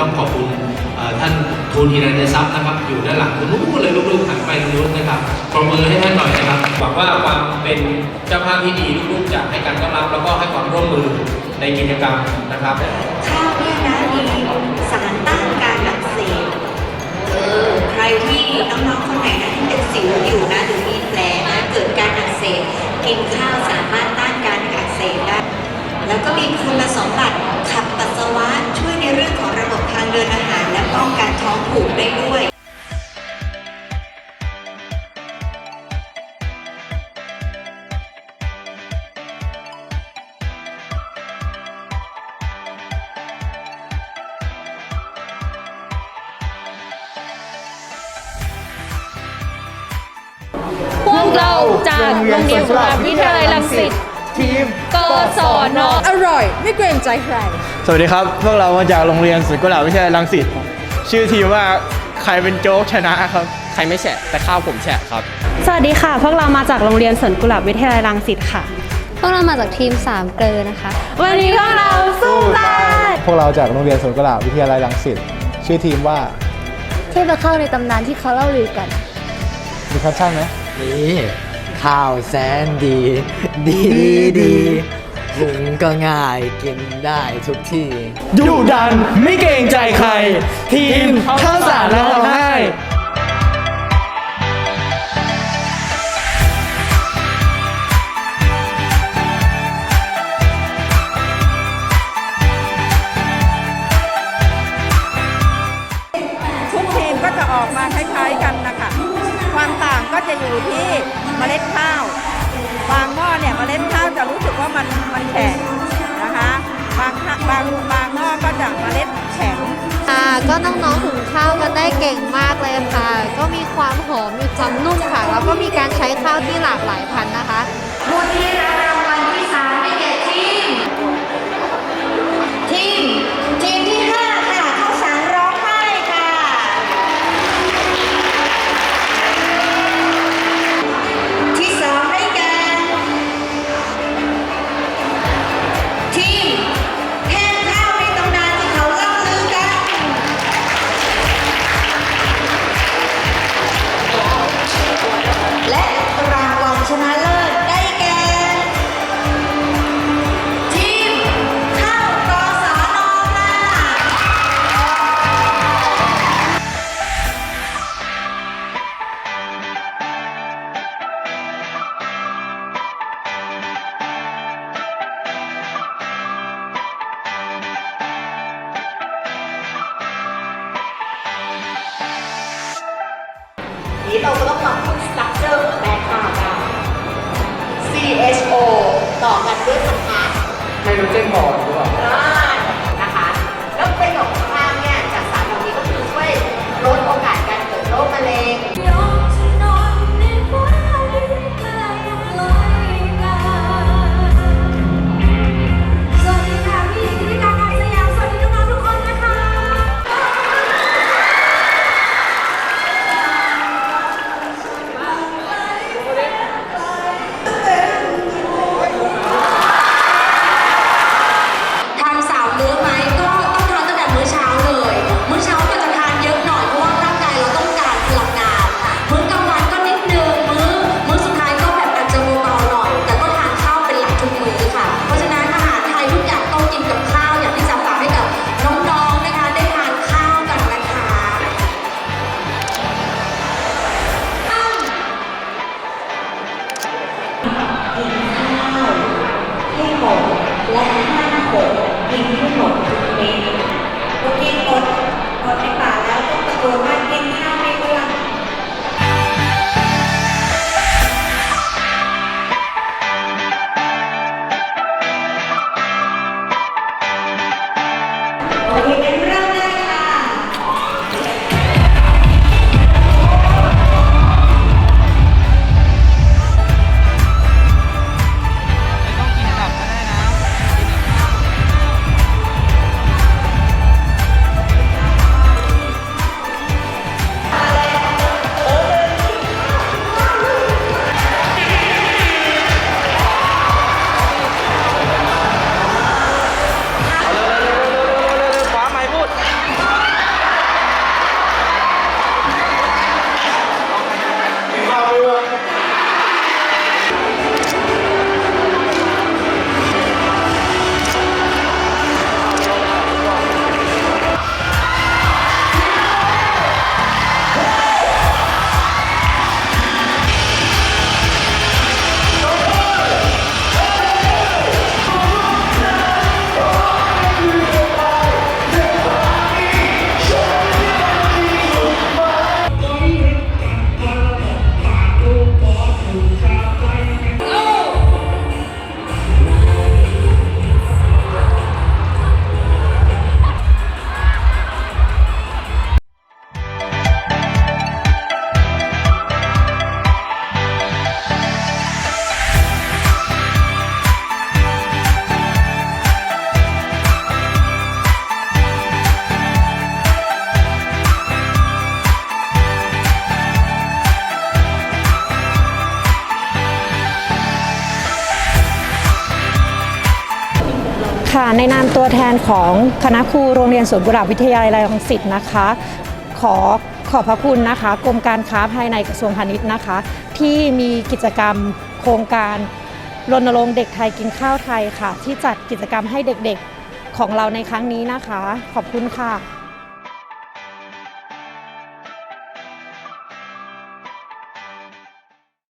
ต้องขอบคุณธีนันทรัพย์นะครับ อยู่ด้านหลังคุณนู้นเลยลูกๆหันไปนู้นนะครับปรบมือให้ท่านหน่อยนะครับหวังว่าความเป็นเจ้าภาพที่ดีลูกๆจะให้การต้อนรับ แล้วก็ให้ความร่วมมือในกิจกรรมนะครับข้าวเนี่ยนะมีสารต้านการอักเสบเออใครที่น้องๆคนไหนนะที่เป็นสิวอยู่นะหรือมีแผลนะเกิดการอักเสบกินข้าวสามารถต้าน ป้องกันท้องผูกได้ด้วยพวกเราจากโรงเรียนกุหลาบวิทยาลัยรังสิตทีมกศนอร่อย ไม่เกรงใจใคร สวัสดีครับ พวกเรามาจากโรงเรียนสุนกุหลาบวิทยาลัยรังสิต ชื่อทีมว่าใครเป็นโจ๊กชนะครับ ใครไม่แฉะแต่ข้าวผมแฉะครับ สวัสดีค่ะ พวกเรามาจากโรงเรียนสวนกุหลาบวิทยาลัยรังสิตค่ะ พวกเรามาจากทีมสามเกลอนะคะ วันนี้พวกเราสู้ตาย พวกเราจากโรงเรียนสวนกุหลาบวิทยาลัยรังสิตชื่อทีมว่าเทพเข้าในตำนานที่เขาเล่าลือกัน มีแคปชั่นไหม นี่ ข้าวแสนดี ดีดีดี หุงก็ง่ายกินได้ทุกที่ดุดันไม่เกรงใจใคร ทีมข้าวสารร้องไห้ทุกทีมก็จะออกมาคล้ายๆกันนะคะ ความต่างก็จะอยู่ที่เมล็ดข้าว บางหม้อเนี่ยมเมล็ดข้าวจะรู้สึกว่ามันมันแข็งนะคะบางบางบางหม้อก็จะมเมล็ดแข็งค่ะก็น้องๆหุงข้าวกันได้เก่งมากเลยค่ะ ก็มีความหอมมีความนุ่มค่ะ แล้วก็มีการใช้ข้าวที่หลากหลายพันนะคะผู้ที่ได้รางวัลที่สามได้แก่ นี้เราก็ต้องมาพูดสตั๊กเจอร์ของแบรนด์ข้าวกัน CHO ต่อกันด้วยสถานไฮโดรเจนบอร์ดหรือเปล่า ค่ะในนามตัวแทนของคณะครูโรงเรียนสวนกุหลาบวิทยาลัยรังสิตนะคะ ขอขอบพระคุณนะคะกรมการค้าภายในกระทรวงพาณิชย์นะคะ ที่มีกิจกรรมโครงการรณรงค์เด็กไทยกินข้าวไทยค่ะ ที่จัดกิจกรรมให้เด็กๆของเราในครั้งนี้นะคะ ขอบคุณค่ะ